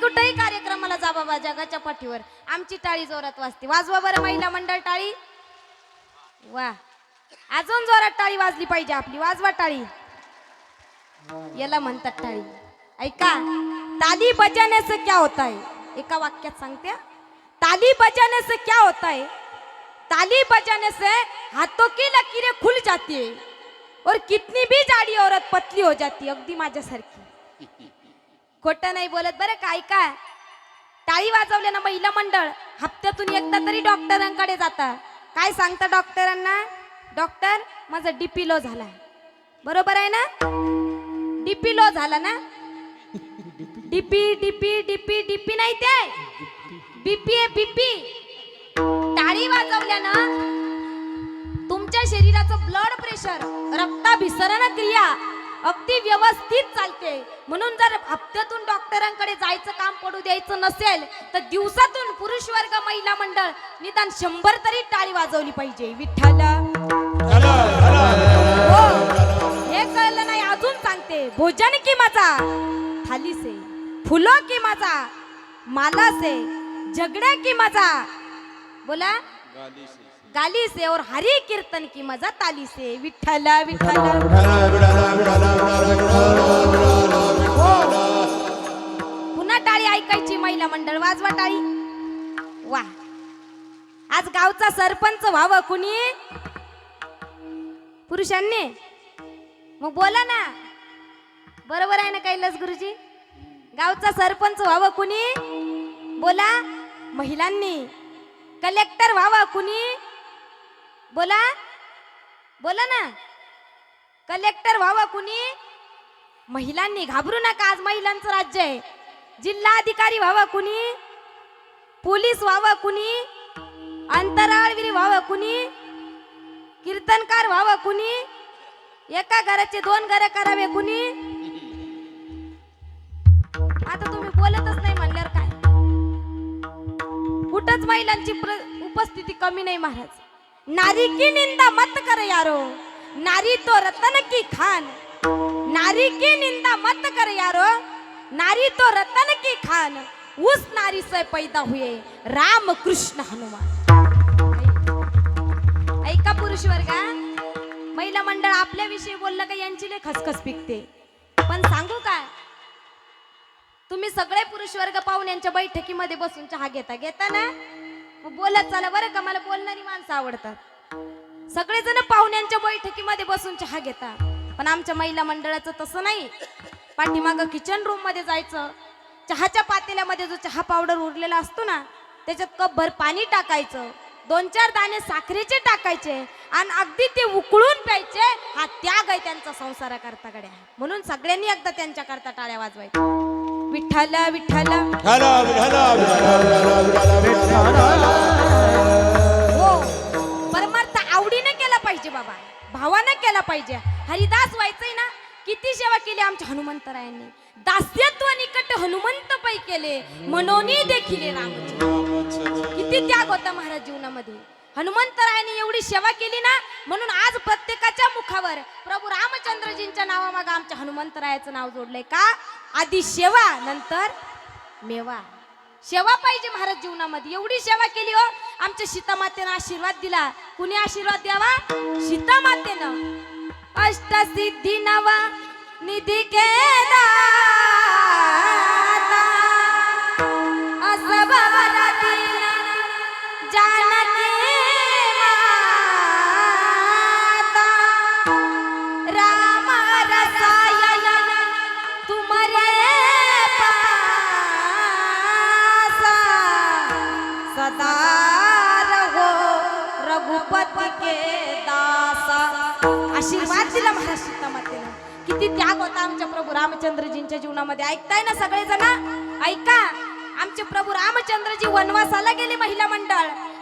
कुठेही कार्यक्रमाला जा बाबा जगाच्या पाठीवर. आमची टाळी जोरात वाजते. वाजवा बरं महिला मंडळ टाळी. वा. अजून जोरात टाळी वाजली पाहिजे आपली. वाजवा टाळी. याला म्हणतात टाळी. ऐका. ताली बजाने से क्या होता है एका वाक्यात सांगते ताली बजाने से क्या होता है ताली बजाने से हाथों की लकीरें खुल जाती. है और कितनी भी जाडी औरत पतली हो जाती. है अगदी माझ्यासारखी. खोटं नाही बोलत. बरं काय काय टाळी वाजवल्यानं महिला मंडळ. हप्त्यातून एकदा तरी डॉक्टरांकडे जाता. काय सांगता डॉक्टरांना? डॉक्टर माझा डीपी लो झाला. बरोबर आहे ना? डीपी लो झाला ना? डीपी डीपी डीपी डीपी नाही ते. बीपी आहे बीपी. टाळी वाजवल्यानं तुमच्या शरीराचं ब्लड प्रेशर रक्ताभिसरण क्रिया अगदी व्यवस्थित चालते. म्हणून जर हप्त्यातून डॉक्टरांकडे जायचं काम पडू द्यायचं नसेल तर दिवसातून पुरुष वर्ग महिला मंडळ निदान शंभर तरी टाळी वाजवली पाहिजे. विठ्ठल. हो. हे कळलं नाही अजून सांगते. भोजन की माझा? थाली से फुलो की माझा? माला से झगड़े की मजा बोला. गाली से और हरी कीर्तन की मजा ताली से विठ्ठल. विठ्ठल पुन्हा टाळी ऐकायची महिला मंडळ वाजवा टाळी. वा. आज गावचा सरपंच व्हावं कुणी? पुरुषांनी? मग बोला ना. बरोबर आहे ना कैलास गुरुजी? गावचा सरपंच व्हावं कुणी? बोला. महिलांनी. कलेक्टर व्हावं कुणी? बोला. बोला ना. कलेक्टर व्हावं कुणी? महिलांनी घाबरू नका आज महिलांचं राज्य आहे. जिल्हाधिकारी व्हावं कुणी? पोलीस व्हावं कुणी? अंतराळवीर व्हावं कुणी? कीर्तनकार व्हावं कुणी? एका घराचे दोन घर करावे कुणी? आता तुम्ही बोलतच नाही म्हणल्यावर काय? कुठंच महिलांची उपस्थिती कमी नाही महाराज. नारी की निंदा मत कर यारो. नारी तो रतन की खान. नारी की निंदा मत कर यारो। नारी तो रतन की खान उस नारी से पैदा हुए राम कृष्ण हनुमान। ऐका पुरुष वर्ग महिला मंडळ आपल्याविषयी बोललं का यांची लय खसखस पिकते? पण सांगू काय तुम्ही सगळे पुरुष वर्ग पाहून यांच्या बैठकीमध्ये बसून चहा घेता घेता ना? बोलत चाला बरं का मला बोलणारी माणसं आवडतात. सगळेजण पाहुण्यांच्या बैठकीमध्ये बसून चहा घेता पण आमच्या महिला मंडळाचं तसं नाही पाठीमागं किचन रूममध्ये जायचं चहाच्या पातेल्यामध्ये जो चहा पावडर उरलेला असतो ना त्याच्यात कपभर पाणी टाकायचं दोन चार दाणे साखरेचे टाकायचे आणि अगदी ते उकळून प्यायचे हा त्याग आहे त्यांचा संसाराकरता गड्या म्हणून सगळ्यांनी एकदा त्यांच्याकरता टाळ्या वाजवायच्या विठ्ठल विठ्ठल भावानं केला पाहिजे. हरिदास व्हायचंय ना किती सेवा केली आमच्या हनुमंतरायांनी. दास्यत्व निकट हनुमंत पै केले मनोनी देखील रामचे. किती त्याग होता महाराज जीवनामध्ये. हनुमंतरायांनी एवढी सेवा केली ना म्हणून आज प्रत्येकाच्या मुखावर प्रभू रामचंद्रजींच्या नावामागं आमच्या हनुमंतरायाचं नाव जोडलंय. का? आधी सेवा नंतर मेवा. सेवा पाहिजे महाराज जीवनामध्ये. एवढी सेवा केली हो आमच्या सीतामातेनं आशीर्वाद दिला. कुणी आशीर्वाद द्यावा? सीतामातेनं. अष्टसिद्धी नवा निधी केला पतिके दासा. आशीर्वाद दिला महाराष्ट्र मातेला किती त्याग होता आमच्या प्रभू रामचंद्रजींच्या जीवनामध्ये. ऐकताय ना सगळेजण? ऐका. आमचे प्रभू रामचंद्रजी वनवासाला गेले महिला मंडळ.